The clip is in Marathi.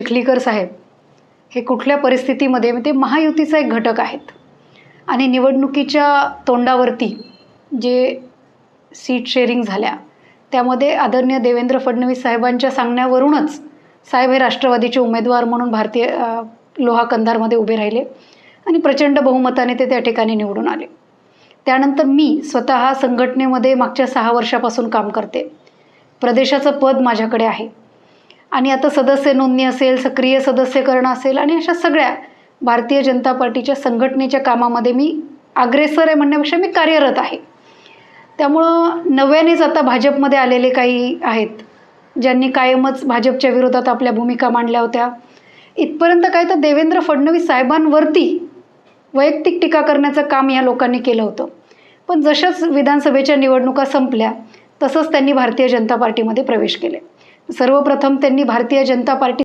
चिखलीकर साहेब हे कुठल्या परिस्थितीमध्ये ते महायुतीचा एक घटक आहेत. आणि निवडणुकीच्या तोंडावरती जे सीट शेअरिंग झाल्या त्यामध्ये आदरणीय देवेंद्र फडणवीस साहेबांच्या सांगण्यावरूनच साहेब हे राष्ट्रवादीचे उमेदवार म्हणून भारतीय लोहा कंधारमध्ये उभे राहिले आणि प्रचंड बहुमताने ते त्या ठिकाणी निवडून आले. त्यानंतर मी स्वतः संघटनेमध्ये मागच्या सहा वर्षापासून काम करते. प्रदेशाचं पद माझ्याकडे आहे. आणि आता सदस्य नोंदणी असेल सक्रिय सदस्यकरण असेल आणि अशा सगळ्या भारतीय जनता पार्टीच्या संघटनेच्या कामामध्ये मी अग्रेसर आहे म्हणण्यापेक्षा मी कार्यरत आहे. त्यामुळं नव्यानेच आता भाजपमध्ये आलेले काही आहेत ज्यांनी कायमच भाजपच्या विरोधात आपल्या भूमिका मांडल्या होत्या. इथपर्यंत काय तर देवेंद्र फडणवीस साहेबांवरती वैयक्तिक टीका करण्याचं काम या लोकांनी केलं होतं. पण जशाच विधानसभेच्या निवडणुका संपल्या तसंच त्यांनी भारतीय जनता पार्टीमध्ये प्रवेश केले. सर्वप्रथम त्यांनी भारतीय जनता पार्टी